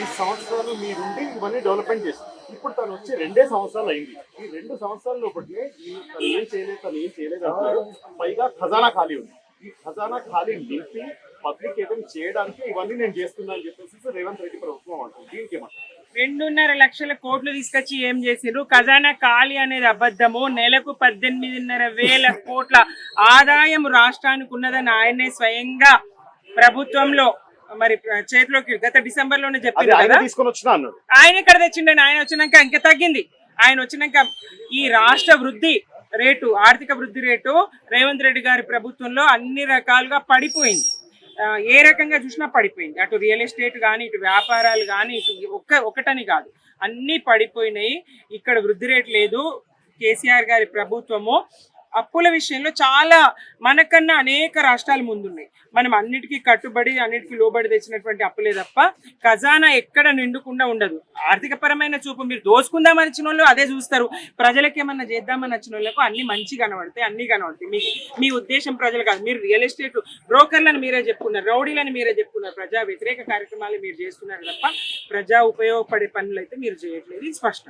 పది సంవత్సరాలు మీరుండి ఇవన్నీ డెవలప్మెంట్ చేస్తారు. ఇప్పుడు తను వచ్చి రెండే సంవత్సరాలు అయింది. ఈ రెండు సంవత్సరాల లోపలనే తను ఏం చేయలేదు తను ఏం చేయలేదు అంటారు పైగా ఖజానా ఖాళీ ఉంది. ఈ ఖజానా ఖాళీ నింపి పబ్లిక్ ఏదైనా చేయడానికి ఇవన్నీ నేను చేస్తున్నా చెప్పేసి రేవంత్ రెడ్డి ప్రభుత్వం అంటుంది. దీనికి ఏమంటారు? రెండున్నర లక్షల కోట్లు తీసుకొచ్చి ఏం చేసిర్రు ఖజానా ఖాళీ అనేది అబద్ధము నెలకు పద్దెనిమిదిన్నర వేల కోట్ల ఆదాయం రాష్ట్రానికి ఉన్నదని ఆయనే స్వయంగా ప్రభుత్వంలో మరి చేతిలోకి గత డిసెంబర్లోనే చెప్పింది కదా? తీసుకొని వచ్చినా అన్నాడు. ఆయన ఇక్కడ తెచ్చిండని ఆయన వచ్చినాక ఇంకా తగ్గింది. ఆయన వచ్చినాక ఈ రాష్ట్ర వృద్ధి రేటు ఆర్థిక వృద్ధి రేటు రేవంత్ రెడ్డి గారి ప్రభుత్వంలో అన్ని రకాలుగా పడిపోయింది. ఏ రకంగా చూసినా పడిపోయింది. అటు రియల్ ఎస్టేట్ కానీ ఇటు వ్యాపారాలు కానీ ఇటు ఒక్క ఒకటని కాదు. అన్నీ పడిపోయినాయి. ఇక్కడ వృద్ధి రేటు లేదు. కేసీఆర్ గారి ప్రభుత్వము అప్పుల విషయంలో చాలా మనకన్నా అనేక రాష్ట్రాలు ముందున్నాయి. మనం అన్నిటికీ కట్టుబడి అన్నిటికీ లోబడి తెచ్చినటువంటి అప్పులే తప్ప ఖజానా ఎక్కడ నిండుకుండా ఉండదు. ఆర్థిక పరమైన చూపు మీరు దోసుకుందామని వచ్చిన వాళ్ళు అదే చూస్తారు. ప్రజలకు ఏమన్నా చేద్దామని వచ్చిన వాళ్ళకు అన్ని మంచి కనబడతాయి అన్ని కనబడతాయి. మీ మీ ఉద్దేశం ప్రజలు కాదు. మీరు రియల్ ఎస్టేట్ బ్రోకర్లను మీరే చెప్పుకున్నారు రౌడీలను మీరే చెప్పుకున్నారు. ప్రజా వ్యతిరేక కార్యక్రమాలు మీరు చేస్తున్నారు తప్ప ప్రజా ఉపయోగపడే పనులు అయితే మీరు చేయట్లేదు. ఇది స్పష్టం.